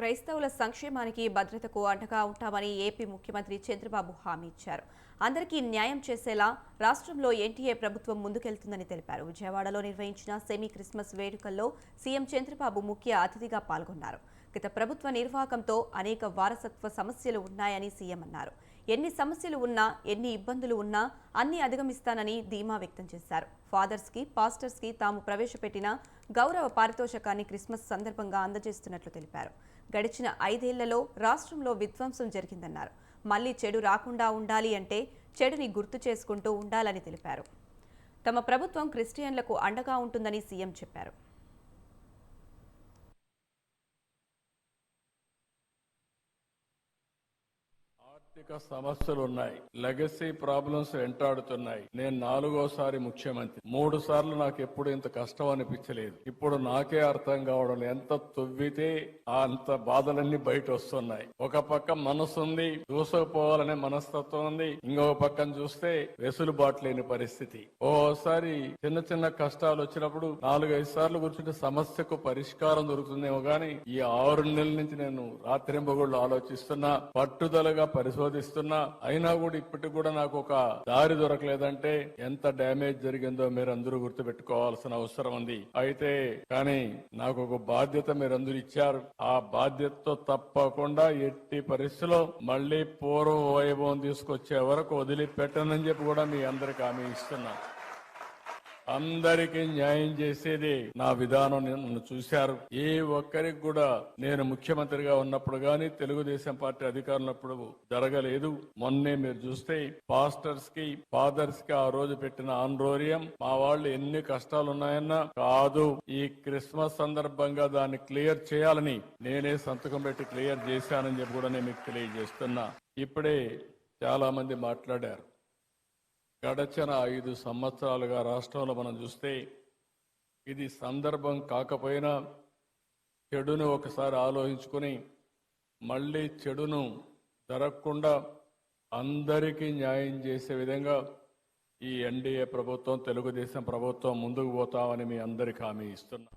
క్రైస్తవుల సంక్షేమానికి భద్రతకు అండగా ఉంటామని ఏపీ ముఖ్యమంత్రి చంద్రబాబు హామీ ఇచ్చారు. అందరికీ న్యాయం చేసేలా రాష్ట్రంలో ఎన్టీఏ ప్రభుత్వం ముందుకెళ్తుందని తెలిపారు. విజయవాడలో నిర్వహించిన సెమీ క్రిస్మస్ వేడుకల్లో సీఎం చంద్రబాబు ముఖ్య అతిథిగా పాల్గొన్నారు. గత ప్రభుత్వ నిర్వాహకంతో అనేక వారసత్వ సమస్యలు ఉన్నాయని సీఎం అన్నారు. ఎన్ని సమస్యలు ఉన్నా ఎన్ని ఇబ్బందులు ఉన్నా అన్ని అధిగమిస్తానని ధీమా వ్యక్తం చేశారు. ఫాదర్స్కి పాస్టర్స్కి తాము ప్రవేశపెట్టిన గౌరవ పారితోషకాన్ని క్రిస్మస్ సందర్భంగా అందజేస్తున్నట్లు తెలిపారు. గడిచిన ఐదేళ్ళలో రాష్ట్రంలో విధ్వంసం జరిగిందన్నారు. మళ్ళీ చెడు రాకుండా ఉండాలి అంటే చెడుని గుర్తు చేసుకుంటూ ఉండాలని తెలిపారు. తమ ప్రభుత్వం క్రిస్టియన్లకు అండగా ఉంటుందని సీఎం చెప్పారు. ఆర్థిక సమస్యలు ఉన్నాయి లెగసీ ప్రాబ్లమ్స్ వెంటాడుతున్నాయి. నేను నాలుగోసారి ముఖ్యమంత్రి. మూడు సార్లు నాకు ఎప్పుడు ఇంత కష్టం అనిపించలేదు ఇప్పుడు నాకే అర్థం కావడం ఎంత తొవ్వితే ఆ అంత బాధలన్నీ బయట వస్తున్నాయి ఒక పక్క మనసు ఉంది దూసకుపోవాలనే మనస్తత్వం ఉంది. ఇంకొక పక్కన చూస్తే వెసులుబాటు లేని పరిస్థితి. ఓసారి చిన్న చిన్న కష్టాలు వచ్చినప్పుడు నాలుగైదు సార్లు కూర్చుంటే సమస్యకు పరిష్కారం దొరుకుతుందేమో గాని ఈ ఆరు నెలల నుంచి నేను రాత్రింబగుళ్ళు ఆలోచిస్తున్నా పట్టుదలగా శోధిస్తున్నా అయినా కూడా ఇప్పటికి కూడా నాకు ఒక దారి దొరకలేదంటే ఎంత డ్యామేజ్ జరిగిందో మీరు అందరూ గుర్తుపెట్టుకోవాల్సిన అవసరం ఉంది. అయితే కానీ నాకు ఒక బాధ్యత మీరందరూ ఇచ్చారు. ఆ బాధ్యతతో తప్పకుండా ఎట్టి పరిస్థితిలో మళ్ళీ పూర్వ వైభవం తీసుకొచ్చే వరకు వదిలిపెట్టనని చెప్పి కూడా మీ అందరికి హామీ ఇస్తున్నాను అందరికీ న్యాయం చేసేది నా విధానం నన్ను చూశారు. ఏ ఒక్కరికి కూడా నేను ముఖ్యమంత్రిగా ఉన్నప్పుడు గాని తెలుగుదేశం పార్టీ అధికారులప్పుడు జరగలేదు. మొన్నే మీరు చూస్తే పాస్టర్స్కి ఫాదర్స్కి ఆ రోజు పెట్టిన ఆన్రోరియం మా వాళ్ళు ఎన్ని కష్టాలు ఉన్నాయన్నా కాదు ఈ క్రిస్మస్ సందర్భంగా దాన్ని క్లియర్ చేయాలని నేనే సంతకం పెట్టి క్లియర్ చేశానని చెప్పి కూడా నేను మీకు తెలియజేస్తున్నా. ఇప్పుడే చాలా మంది మాట్లాడారు. గడచిన ఐదు సంవత్సరాలుగా రాష్ట్రంలో మనం చూస్తే ఇది సందర్భం కాకపోయినా చెడును ఒకసారి ఆలోచించుకొని మళ్ళీ చెడును జరగకుండా అందరికీ న్యాయం చేసే విధంగా ఈ ఎన్డీఏ ప్రభుత్వం తెలుగుదేశం ప్రభుత్వం ముందుకు పోతామని మీ అందరికీ హామీ ఇస్తున్నా.